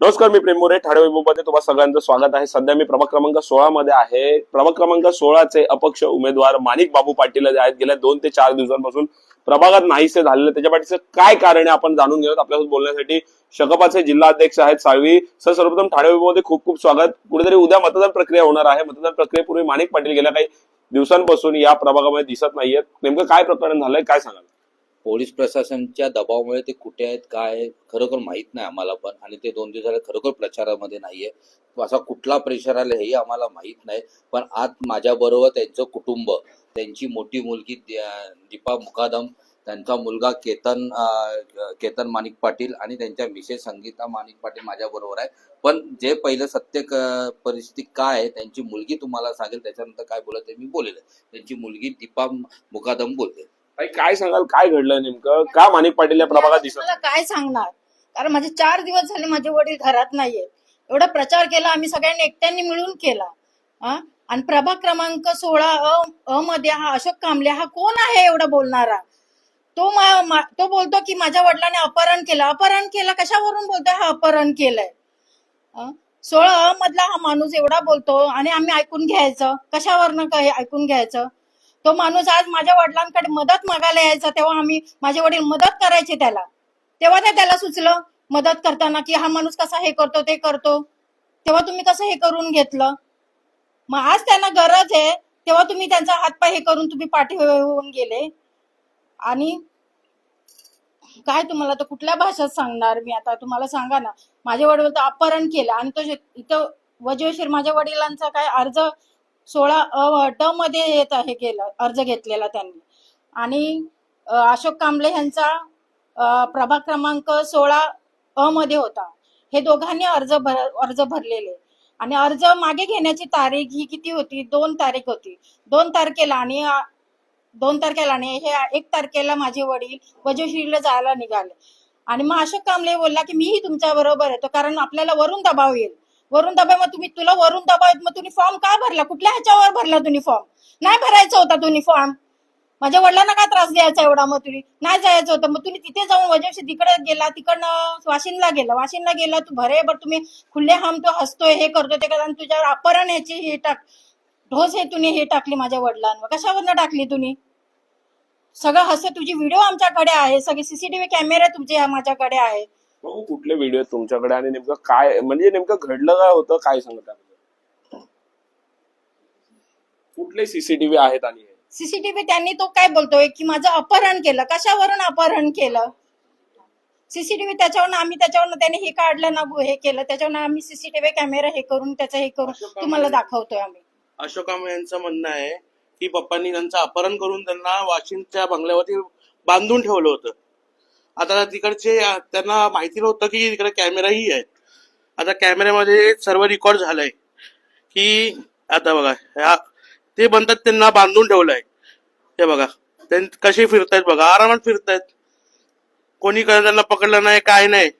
नमस्कार मी प्रेम मोरे ठाणे वैभवमध्ये तुम्हाला सगळ्यांचं स्वागत आहे. सध्या मी प्रभाग क्रमांक सोळा मध्ये आहे. प्रभाग क्रमांक सोळाचे अपक्ष उमेदवार माणिक बाबू पाटील जे आहेत. गेल्या दोन ते चार दिवसांपासून प्रभागात नाहीसे झालेले. त्याच्या पाठीचं काय कारण आहे आपण जाणून घेऊ आपल्यासोबत बोलण्यासाठी. शकपाचे जिल्हा अध्यक्ष आहेत साळवी. सर सर्वप्रथम ठाणे मध्ये खूप खूप स्वागत. कुठेतरी उद्या मतदान प्रक्रिया होणार आहे. मतदान प्रक्रियेपूर्वी माणिक पाटील गेल्या काही दिवसांपासून या प्रभागामध्ये दिसत नाहीयेत. नेमकं काय प्रकरण झालंय? काय सांगाल? पोलीस प्रशासनच्या दबावामुळे ते कुठे आहेत काय आहे खरोखर माहीत नाही आम्हाला पण. आणि ते दोन दिवस झाले खरोखर प्रचारामध्ये नाही आहे असा कुठला प्रेशर आला हेही आम्हाला माहीत नाही. पण आज माझ्याबरोबर त्यांचं कुटुंब त्यांची मोठी मुलगी दीपा मुकादम त्यांचा मुलगा केतन केतन माणिक पाटील आणि त्यांच्या मिसेस संगीता माणिक पाटील माझ्याबरोबर आहे. पण जे पहिलं सत्य क- परिस्थिती काय आहे त्यांची मुलगी तुम्हाला सांगेल त्याच्यानंतर काय बोलत आहे मी बोलेल. त्यांची मुलगी दीपा मुकादम बोलते. ताई, काय सांगाल? काय घडलंय नेमकं? का माणिक पाटील या प्रभागात दिसत? मला काय सांगणार? कारण माझे चार दिवस झाले माझे वडील घरात नाहीये एवढा प्रचार केला आम्ही सगळ्यांनी एकट्यांनी मिळून केला. हा? आणि प्रभाग क्रमांक सोळा अ अ मध्ये हा अशोक कांबळे हा कोण आहे एवढा बोलणारा? तो मा- मा- तो बोलतो की माझ्या वडिलांनी अपहरण केलं. अपहरण केलं? कशावरून बोलतोय हा अपहरण केलंय? अ? सोळा अ मधला हा माणूस एवढा बोलतो आणि आम्ही ऐकून घ्यायचं. कशावरनं काय ऐकून घ्यायचं? तो माणूस आज माझ्या वडिलांकडे मदत मागायला यायचा तेव्हा आम्ही माझे वडील मदत करायचे त्याला. तेव्हा ते त्याला सुचलं मदत करताना की हा माणूस कसा हे करतो ते करतो. तेव्हा तुम्ही कसं हे करून घेतलं? मग आज त्यांना गरज आहे तेव्हा तुम्ही त्यांचा हातपाय हे करून तुम्ही पाठी होऊन गेले. आणि काय तुम्हाला तर कुठल्या भाषेत सांगणार मी आता? तुम्हाला सांगा ना. माझे वडील तर अपहरण केलं आणि तो इथं वजयशीर माझ्या वडिलांचा काय अर्ज सोळा अ ड मध्ये येत आहे केलं अर्ज घेतलेला त्यांनी. आणि अशोक कांबळे यांचा प्रभाग क्रमांक सोळा अ मध्ये होता. हे दोघांनी अर्ज भर अर्ज भरलेले. आणि अर्ज मागे घेण्याची तारीख ही किती होती? दोन तारीख होती. दोन तारखेला आणि दोन तारखेला आणि हे एक तारखेला माझे वडील वजयश्रीला जायला निघाले. आणि मग अशोक कांबळे बोलला की मीही तुमच्या बरोबर येतो कारण आपल्याला वरून दबाव येईल. वरून दबाय मग तुम्ही तुला वरून दबाव मग तुम्ही फॉर्म का भरला? कुठल्या ह्याच्यावर भरला तुम्ही फॉर्म नाही भरायचा होता तुम्ही फॉर्म माझ्या वडिलांना काय त्रास द्यायचा एवढा? मग तुम्ही नाही जायचं होतं. मग तुम्ही तिथे जाऊन वजनशी तिकडे गेला तिकडनं वाशिनला गेला. वाशिनला गेला तू भरे बर तुम्ही खुले हम तो हसतोय हे करतो ते करतो तुझ्यावर अपहरण ह्याची हे टाक ढोस हे तुम्ही हे टाकली माझ्या वडिलांवर. कशावरनं टाकली तुम्ही सगळं हसत तुझी व्हिडिओ आमच्याकडे आहे. सगळे सीसीटीव्ही कॅमेरे तुमचे माझ्याकडे आहे. भाऊ, कुठले व्हिडिओ तुमच्याकडे आणि नेमकं काय म्हणजे नेमकं घडलं काय होतं काय सांगत? कुठले सीसीटीव्ही आहेत आणि हे? सीसीटीव्ही त्यांनी तो काय बोलतोय की माझं अपहरण केलं. कशावरून अपहरण केलं? सीसीटीव्ही त्याच्यावरून आम्ही त्याच्यावरून त्याने हे काढलं ना हे केलं. त्याच्यावरून आम्ही सीसीटीव्ही कॅमेरा हे करून त्याचं हे करून तुम्हाला दाखवतोय आम्ही. अशोकाम यांचं म्हणणं आहे की पप्पांनी त्यांचं अपहरण करून त्यांना वाशिमच्या बंगल्यावरती बांधून ठेवलं होतं. आता तिकडचे त्यांना माहिती नव्हतं की तिकडे कॅमेराही आहे. आता कॅमेऱ्यामध्ये सर्व रेकॉर्ड झालंय की आता बघा ह्या ते म्हणतात त्यांना बांधून ठेवलंय. हे बघा त्यां कसे फिरतायत बघा आरामात फिरतायत. कोणी काय त्यांना पकडलं नाही काय नाही.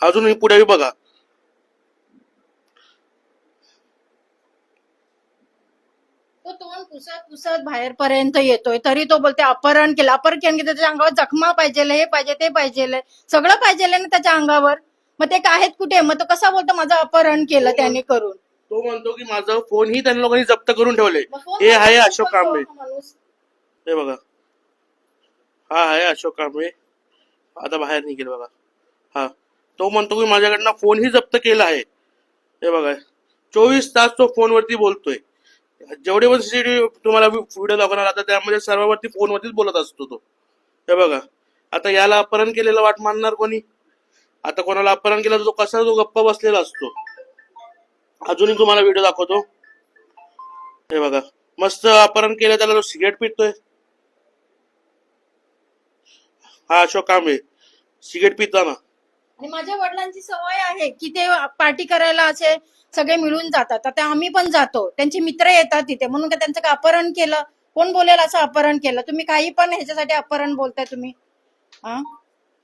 अजूनही पुढेही बघा. तो तोंड पुसत पुसत बाहेर पर्यंत येतोय. तरी तो बोलते अपहरण केलं. अपहरण केलं की त्याच्या अंगावर जखमा पाहिजे हे पाहिजे ते पाहिजे सगळं पाहिजे ना त्याच्या अंगावर. मग ते काय आहेत कुठे? मग तो कसा बोलतो माझं अपहरण केलं त्याने करून. तो म्हणतो की माझं फोनही त्यांना लोकांनी जप्त करून ठेवले. फोन हे आहे अशोक कांबळे. हा. हे बघा. हा आहे अशोक कांबळे. आता बाहेर निघेल बघा. हा. तो म्हणतो की माझ्याकडनं फोनही जप्त केला आहे. हे बघा. चोवीस तास तो फोनवरती बोलतोय. जेवढे पण सीसीटीव्ही तुम्हाला व्हिडिओ दाखवणार आता त्यामध्ये सर्वांवरती फोनवरतीच बोलत असतो तो. हे बघा. आता याला अपहरण केलेलं वाट मानणार कोणी? आता कोणाला अपहरण केलं तर तो कसा तो गप्पा बसलेला असतो? अजूनही तुम्हाला व्हिडिओ दाखवतो. हे बघा. मस्त अपहरण केलं त्याला तो सिगरेट पितोय. हा अशोक कांबळे. सिगरेट पिताना. आणि माझ्या वडिलांची सवय आहे की ते पार्टी करायला असे सगळे मिळून जातात. आता आम्ही पण जातो. त्यांचे मित्र येतात तिथे. म्हणून का त्यांचं काय अपहरण केलं? कोण बोलेल असं अपहरण केलं? तुम्ही काही पण ह्याच्यासाठी अपहरण बोलताय तुम्ही? हा?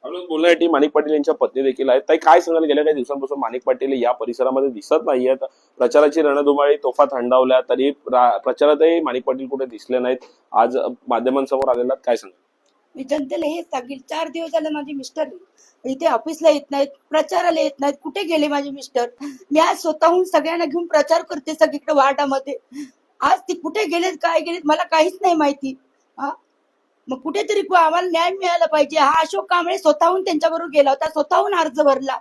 बोलण्यासाठी माणिक पाटील यांच्या पत्नी देखील आहेत. ताई काय सांगाल? गेल्या काही दिवसांपासून माणिक पाटील या परिसरामध्ये दिसत नाहीयेत. प्रचाराची रणधुमाळी तोफा थंडावल्या तरी प्रचारातही माणिक पाटील कुठे दिसले नाहीत. आज माध्यमांसमोर आलेला काय सांगाल? मी जनतेला हेच सांगेल चार दिवस झाले माझे मिस्टर इथे ऑफिसला येत नाहीत प्रचाराला येत नाहीत कुठे गेले माझे मिस्टर मी आज स्वतःहून सगळ्यांना घेऊन प्रचार करते सगळीकडे वार्डामध्ये. आज ते कुठे गेलेत काय गेलेत मला काहीच नाही माहिती. हा? मग कुठेतरी आम्हाला न्याय मिळाला पाहिजे. हा अशोक कांबळे स्वतःहून त्यांच्याबरोबर गेला होता स्वतःहून अर्ज भरला.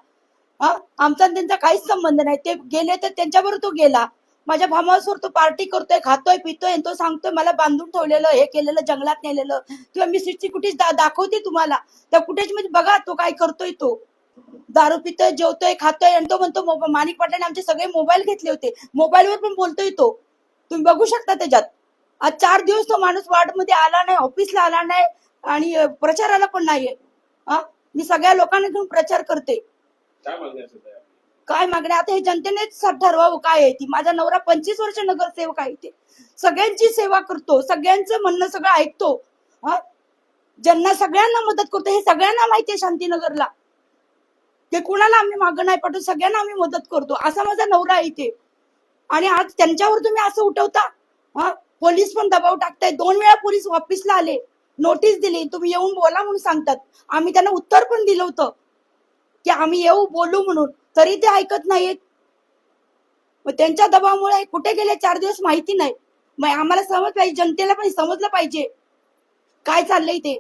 हा? आमचा त्यांचा काहीच संबंध नाही. ते गेले तर त्यांच्याबरोबर तो गेला. माझ्या भामावर तो पार्टी करतोय खातोय पितोय आणि तो सांगतोय मला बांधून ठेवलेलं हे केलेलं जंगलात नेलेलं. किंवा मी सीटची कुठेच दा- दाखवते तुम्हाला. त्या कुठेच म्हणजे बघा तो काय करतोय तो. दारू पितोय जेवतोय खातोय आणि तो म्हणतो माणिक पाटलाने आमचे सगळे मोबाईल घेतले होते. मोबाईलवर पण बोलतोय तो. तुम्ही बघू शकता त्याच्यात. आज चार दिवस तो माणूस वार्डमध्ये आला नाही ऑफिसला आला नाही आणि प्रचाराला पण नाहीये. हा मी सगळ्या लोकांना घेऊन प्रचार करते. काय मागणी आता हे जनतेनेच ठरवावं काय आहे ती? माझा नवरा पंचवीस वर्ष नगरसेवक आहे ते सगळ्यांची सेवा करतो सगळ्यांचं म्हणणं सगळं ऐकतो. हा? ज्यांना सगळ्यांना मदत करतो हे सगळ्यांना माहिती आहे शांतीनगरला. ते कुणाला आम्ही मागं नाही पाठवू सगळ्यांना आम्ही मदत करतो. असा माझा नवरा आहे इथे. आणि आज त्यांच्यावर तुम्ही असं उठवता हा? पोलीस पण दबाव टाकताय. दोन वेळा पोलीस ऑफिसला आले. नोटीस दिली. तुम्ही येऊन बोला म्हणून सांगतात. आम्ही त्यांना उत्तर पण दिलं होतं. की आम्ही येऊ बोलू म्हणून. तरी ते ऐकत नाहीत मग त्यांच्या दबावामुळे कुठे गेले चार दिवस माहिती नाही. मग आम्हाला समज पाहिजे जनतेला पण समजलं पाहिजे. काय चाललंय ते?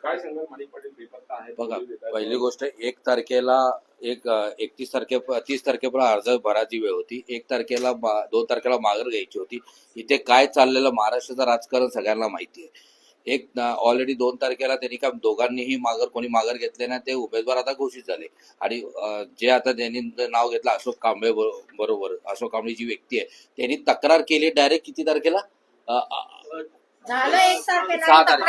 काय सांगाल माणिक पाटील? बेपत्ता आहेत बघा. पहिली गोष्ट एक तारखेला एक एकतीस तारखे तीस तारखेपर्यंत अर्ज भरायची वेळ होती. एक तारखेला दोन तारखेला माघार घ्यायची होती. इथे काय चाललेलं महाराष्ट्राचं राजकारण सगळ्यांना माहिती आहे. एक ऑलरेडी दोन तारखेला त्यांनी काय दोघांनीही माघार कोणी माघार घेतले नाही ते उमेदवार आता घोषित झाले. आणि जे आता त्यांनी नाव घेतलं अशोक कांबळे बरो- बरोबर अशोक कांबळे जी व्यक्ती आहे त्यांनी तक्रार केली डायरेक्ट किती तारखेला? सहा तारखेला.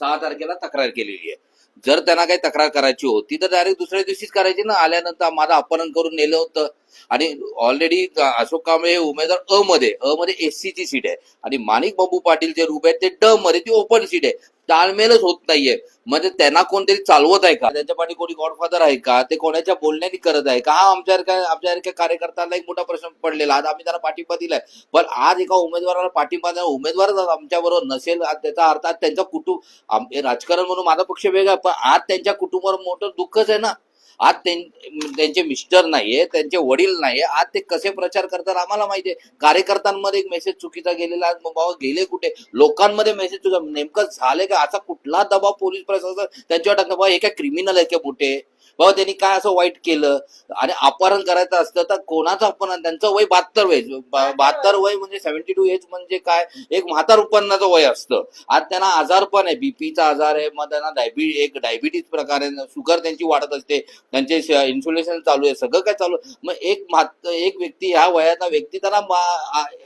सहा तारखेला तक्रार केलेली आहे. जर त्यांना काही तक्रार करायची होती तर डायरेक्ट दुसऱ्या दिवशीच करायची ना. आल्यानंतर माझं अपहरण करून नेलं होतं. आणि ऑलरेडी अशोक कांबळे हे उमेदवार अ मध्ये अ मध्ये एस ची सीट आहे. आणि माणिक बाबू पाटील जे उभे आहेत ते ड मध्ये ती ओपन सीट आहे. ताळमेलच होत नाहीये. म्हणजे त्यांना कोणतरी चालवत आहे का? त्यांच्या पाठी कोणी गॉडफादर आहे का? ते कोणाच्या बोलण्याने करत आहे का? हा आमच्यासारख्या आमच्यासारख्या कार्यकर्त्यांना एक मोठा प्रश्न पडलेला. आज आम्ही त्यांना पाठिंबा दिलाय. पण आज एका उमेदवाराला पाठिंबा द्या उमेदवारच आमच्या बरोबर नसेल. त्याचा अर्थ आज त्यांचा कुटुंब आम- राजकारण म्हणून माझा पक्ष वेगळा पण आज त्यांच्या कुटुंबावर मोठं दुःखच आहे ना. आज त्यांचे मिस्टर नाहीये त्यांचे वडील नाहीये आज ते कसे प्रचार करतात आम्हाला माहितीये. कार्यकर्त्यांमध्ये एक मेसेज चुकीचा गेलेला आज मग बाबा गेले कुठे? लोकांमध्ये मेसेज चुका नेमकं झालंय का? असा कुठला दबाव पोलीस प्रशासन त्यांच्यावर टाकतो बाबा हे काय क्रिमिनल आहे का कुठे बाबा त्यांनी काय असं वाईट केलं? आणि अपहरण करायचं असतं तर कोणाचं अपहरण? त्यांचं वय बहात्तर वय. बहात्तर. वय म्हणजे सेव्हन्टी टू एज म्हणजे काय? एक म्हातार उत्पन्नाचं वय असतं. आज त्यांना आजार पण आहे. बीपीचा आजार आहे. मग त्यांना डायबी एक डायबिटीज प्रकारे शुगर त्यांची वाढत असते. त्यांचे इन्सुलेशन चालू आहे. सगळं काय चालू आहे. मग एक एक व्यक्ती ह्या वयाचा व्यक्ती त्यांना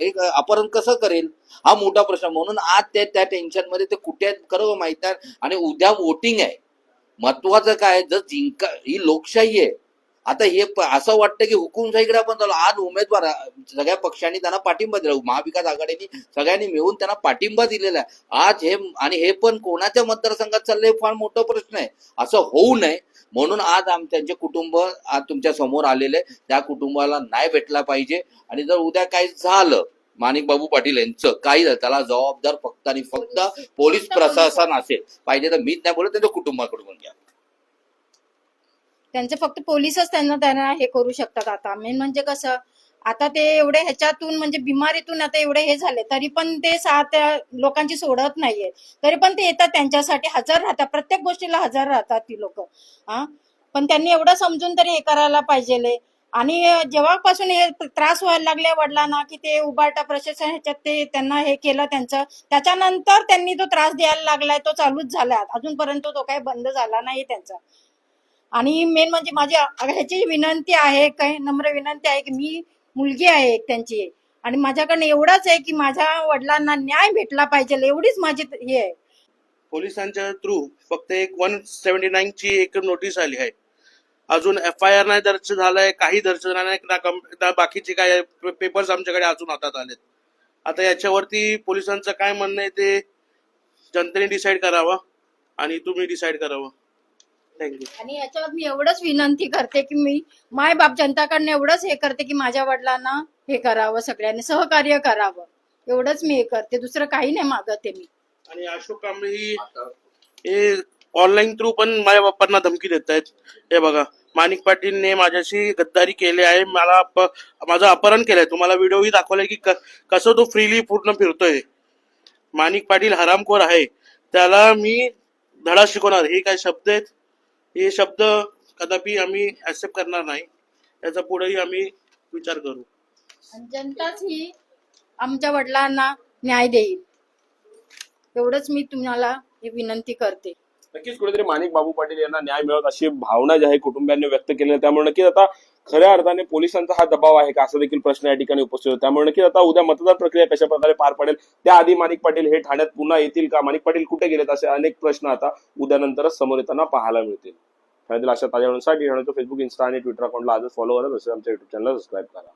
एक अपहरण कसं करेल? हा मोठा प्रश्न. म्हणून आज ते त्या टेन्शनमध्ये ते कुठे आहेत खरं माहीत आहे आणि उद्या वोटिंग आहे. महत्वाचं काय जर जिंका ही लोकशाही आहे. आता हे असं वाटतं की हुकुमशाहीकडे आपण चालू आज उमेदवार सगळ्या पक्षांनी त्यांना पाठिंबा दिला. महाविकास आघाडीने सगळ्यांनी मिळून त्यांना पाठिंबा दिलेला आहे. आज हे आणि हे पण कोणाच्या मतदारसंघात चाललंय हे फार मोठा प्रश्न आहे. असं होऊ नये. म्हणून आज आम त्यांचे कुटुंब आज तुमच्यासमोर आलेले त्या कुटुंबाला नाही भेटला पाहिजे. आणि जर उद्या काही झालं माणिक बाबू पाटील यांचं काही झालं त्याला जबाबदार फक्त आणि फक्त पोलीस प्रशासन असेल. पाहिजे तर मीच नाही बोलत त्यांच्या कुटुंबाकडून घ्या. त्यांचे फक्त पोलीसच त्यांना त्यांना हे करू शकतात आता. मेन म्हणजे कसं आता ते एवढे ह्याच्यातून म्हणजे बिमारीतून आता एवढे हे झाले तरी पण ते सा त्या लोकांची सोडत नाहीये. तरी पण ते येतात त्यांच्यासाठी हजर राहतात प्रत्येक गोष्टीला हजर राहतात ती लोक. हा? पण त्यांनी एवढं समजून तरी हे करायला पाहिजे आणि जेव्हापासून हे त्रास व्हायला लागले वडिलांना की ते उबाटा प्रशासन ह्याच्यात ते त्यांना हे केलं त्यांचं त्याच्यानंतर त्यांनी तो त्रास द्यायला लागलाय तो चालूच झाला अजूनपर्यंत तो काही बंद झाला नाही त्यांचा. आणि मेन म्हणजे माझी ह्याची विनंती आहे काही नम्र विनंती आहे की मी मुलगी आहे एक त्यांची आणि माझ्याकडनं एवढंच आहे की माझ्या वडिलांना न्याय भेटला पाहिजे एवढीच माझी हे आहे. पोलिसांच्या थ्रू फक्त एक वन सेव्हन्टी नाईन ची एक नोटीस आली आहे. अजून एफ आय आर नाही दर्ज झालाय काही दर्ज झालं नाही ना कम- ना बाकीचे काय पेपर्स आमच्याकडे अजून हातात आलेत. आता याच्यावरती पोलिसांचं काय म्हणणं आहे ते जनतेने डिसाईड करावं आणि तुम्ही डिसाईड करावं. थँक्यू आणि याच्यावर मी एवढंच विनंती करते की मी माय बाप जनताकडनं एवढंच हे करते की माझ्या वडिलांना हे करावं सगळ्यांनी सहकार्य करावं. एवढंच मी हे करते दुसरं काही नाही मागते मी. आणि अशोक कांबळे हे ऑनलाईन थ्रू पण माझ्या बाप्पांना धमकी देत आहेत. हे बघा माणिक पाटीलने माझ्याशी गद्दारी केली आहे. मला माझं अपहरण केलंय. तुम्हाला व्हिडिओही दाखवलाय की कसं तो फ्रीली पूर्ण फिरतोय. माणिक पाटील हरामखोर आहे. त्याला मी धडा शिकवणार. हे काय शब्द आहेत? हे शब्द कदापि आम्ही ऍक्सेप्ट करणार नाही. याचा पुढेही आम्ही विचार करू. जनताच ही आमच्या वडिलांना न्याय देईल. एवढंच मी तुम्हाला ही विनंती करते. नक्कीच कुठेतरी माणिक बाबू पाटील यांना न्याय मिळत अशी भावना जी आहे कुटुंबियांनी व्यक्त केली आहे. त्यामुळे नक्कीच आता खऱ्या अर्थाने पोलिसांचा हा दबाव आहे का? असा देखील प्रश्न या ठिकाणी उपस्थित होतो. त्यामुळे नक्कीच आता उद्या मतदान प्रक्रिया कशा प्रकारे पार पडेल? त्याआधी माणिक पाटील हे ठाण्यात पुन्हा येतील का? माणिक पाटील कुठे गेलेत? असे अनेक प्रश्न आता उद्यानंतरच समोर येताना पाहायला मिळतील. ठाण्यातील अशा ताज्या फेसबुक इन्स्टा आणि ट्विटर अकाउंटला आजच फॉलो करत असेल आमच्या युट्यूब चॅनलला सबस्क्राईब करा.